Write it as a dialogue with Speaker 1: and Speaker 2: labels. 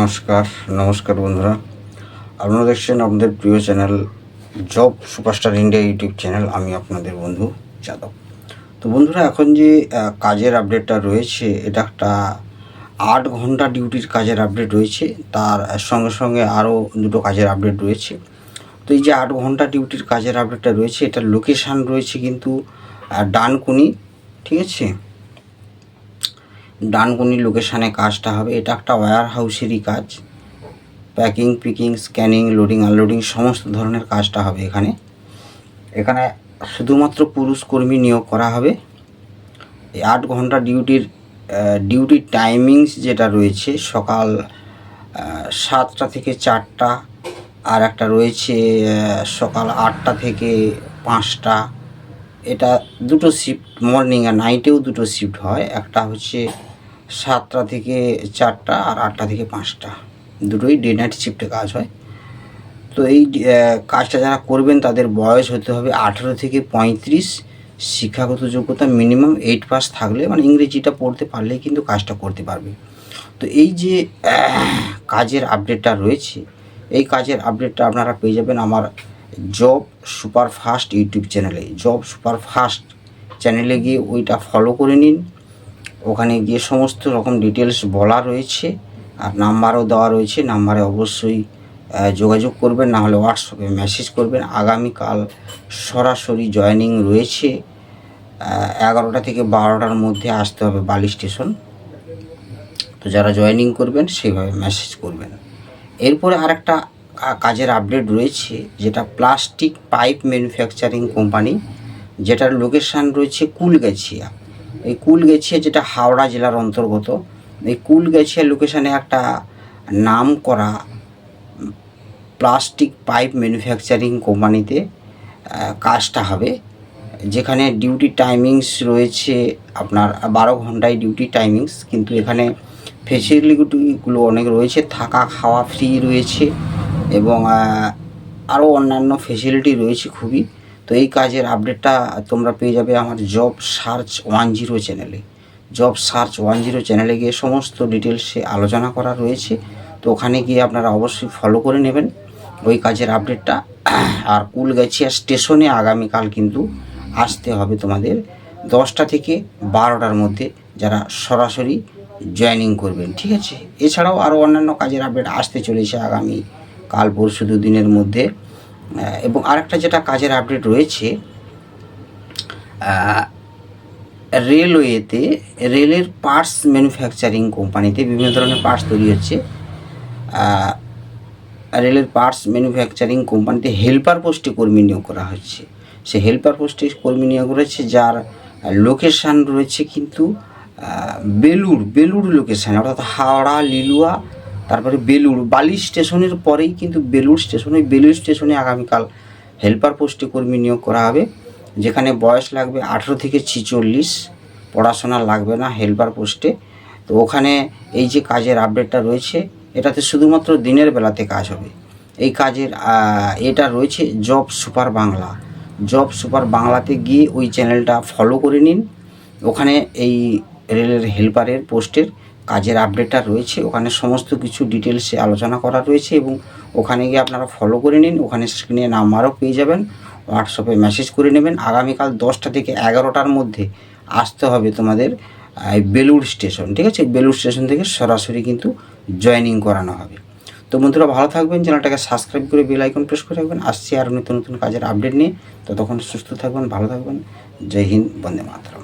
Speaker 1: নমস্কার নমস্কার বন্ধুরা। আপনারা দেখছেন আপনাদের প্রিয় channel job superstar India YouTube channel. আমি আপনাদের বন্ধু যাদব। তো বন্ধুরা, এখন যে কাজের আপডেটটা রয়েছে, এটা একটা আট ঘণ্টা ডিউটির কাজের আপডেট রয়েছে। তার সঙ্গে সঙ্গে আরও দুটো কাজের আপডেট রয়েছে। তো এই যে আট ঘণ্টা ডিউটির কাজের আপডেটটা রয়েছে, এটার লোকেশান রয়েছে কিন্তু ডানকুনি, ঠিক আছে? ডানকুনি লোকেশানে কাজটা হবে। এটা একটা ওয়্যার হাউসেরই কাজ। Packing picking scanning loading unloading সমস্ত ধরনের কাজটা হবে এখানে। এখানে শুধুমাত্র পুরুষ কর্মী নিয়োগ করা হবে। এই আট ঘণ্টা ডিউটির ডিউটির টাইমিংস যেটা রয়েছে, সকাল সাতটা থেকে চারটা, আর একটা রয়েছে সকাল আটটা থেকে পাঁচটা। এটা দুটো শিফট মর্নিং আর নাইটেও দুটো শিফট হয়। একটা হচ্ছে সাতটা থেকে চারটা আর আটটা থেকে পাঁচটা। দুটোই ডে নাইট শিফটে কাজ হয়। তো এই কাজটা যারা করবেন তাদের বয়স হতে হবে আঠেরো থেকে পঁয়ত্রিশ। শিক্ষাগত যোগ্যতা মিনিমাম এইট পাস থাকলে মানে ইংরেজিটা পড়তে পারলেই কিন্তু কাজটা করতে পারবে। তো এই যে কাজের আপডেটটা রয়েছে, এই কাজের আপডেটটা আপনারা পেয়ে যাবেন আমার জব সুপার ফাস্ট ইউটিউব চ্যানেলে জব সুপার ফাস্ট চ্যানেলে গিয়ে ওইটা ফলো করে নিন। ওখানে গিয়ে সমস্ত রকম ডিটেলস বলা রয়েছে, আর নাম্বারও দেওয়া রয়েছে, নাম্বারে অবশ্যই যোগাযোগ করবেন, না হলে হোয়াটসঅ্যাপে মেসেজ করবেন। আগামীকাল সরাসরি জয়েনিং রয়েছে এগারোটা থেকে বারোটার মধ্যে আসতে হবে বালি স্টেশন। তো যারা জয়েনিং করবেন, সেইভাবে মেসেজ করবেন। এরপরে আরেকটা কাজের আপডেট রয়েছে, যেটা প্লাস্টিক পাইপ ম্যানুফ্যাকচারিং কোম্পানি যেটার লোকেশান রয়েছে কুলগাছিয়া। এই কুলগাছিয়া যেটা হাওড়া জেলার অন্তর্গত, এই কুলগাছিয়া লোকেশানে একটা নাম করা প্লাস্টিক পাইপ ম্যানুফ্যাকচারিং কোম্পানিতে কাজটা হবে। যেখানে ডিউটি টাইমিংস রয়েছে আপনার বারো ঘন্টায় ডিউটি টাইমিংস কিন্তু এখানে ফেসিলিটিগুলো অনেক রয়েছে, থাকা, খাওয়া ফ্রি রয়েছে এবং আরও অন্যান্য ফেসিলিটি রয়েছে খুবই। তো এই কাজের আপডেটটা তোমরা পেয়ে যাবে আমার জব সার্চ ওয়ান জিরো চ্যানেলে জব সার্চ ওয়ান জিরো চ্যানেলে গিয়ে সমস্ত ডিটেলসে আলোচনা করা রয়েছে। তো ওখানে গিয়ে আপনারা অবশ্যই ফলো করে নেবেন ওই কাজের আপডেটটা আর কুলগাছিয়া স্টেশনে আগামীকাল কিন্তু আসতে হবে তোমাদের দশটা থেকে বারোটার মধ্যে যারা সরাসরি জয়েনিং করবেন, ঠিক আছে? এছাড়াও আরও অন্যান্য কাজের আপডেট আসতে চলেছে আগামী কাল পরশু দুদিনের মধ্যে। এবং আরেকটা যেটা কাজের আপডেট রয়েছে রেলওয়েতে রেলের পার্টস ম্যানুফ্যাকচারিং কোম্পানিতে বিভিন্ন ধরনের পার্টস তৈরি হচ্ছে। রেলের পার্টস ম্যানুফ্যাকচারিং কোম্পানিতে হেল্পার পোস্টে কর্মী নিয়োগ করা হচ্ছে। সে হেল্পার পোস্টে কর্মী নিয়োগ রয়েছে যার লোকেশান রয়েছে কিন্তু আহ, বেলুড় বেলুড় লোকেশান অর্থাৎ হাওড়া লিলুয়া তারপরে বেলুড় বালি স্টেশনের পরেই কিন্তু বেলুড় স্টেশন ওই বেলুড় স্টেশনে আগামীকাল হেল্পার পোস্টে কর্মী নিয়োগ করা হবে, যেখানে বয়স লাগবে আঠেরো থেকে ছিচল্লিশ, পড়াশোনা লাগবে না হেল্পার পোস্টে। তো ওখানে এই যে কাজের আপডেটটা রয়েছে, এটাতে শুধুমাত্র দিনের বেলাতে কাজ হবে। এই কাজের এটা রয়েছে job super Bangla. Job super বাংলাতে গিয়ে ওই চ্যানেলটা ফলো করে নিন। ওখানে এই রেলের হেল্পারের পোস্টের কাজের আপডেটটা রয়েছে, ওখানে সমস্ত কিছু ডিটেলসে আলোচনা করা রয়েছে এবং ওখানে গিয়ে আপনারা ফলো করে নিন, ওখানে স্ক্রিনে নাম্বারও পেয়ে যাবেন হোয়াটসঅ্যাপে মেসেজ করে নেবেন। আগামীকাল দশটা থেকে এগারোটার মধ্যে আসতে হবে তোমাদের বেলুড় স্টেশন, ঠিক আছে? বেলুড় স্টেশন থেকে সরাসরি কিন্তু জয়েনিং করানো হবে। তো বন্ধুরা, ভালো থাকবেন, চ্যানেলটাকে সাবস্ক্রাইব করে বেল আইকন প্রেস করে রাখবেন। আসছি আরও নতুন নতুন কাজের আপডেট নিয়ে। ততক্ষণ সুস্থ থাকবেন, ভালো থাকবেন। জয় হিন্দ, বন্দে মাতরম।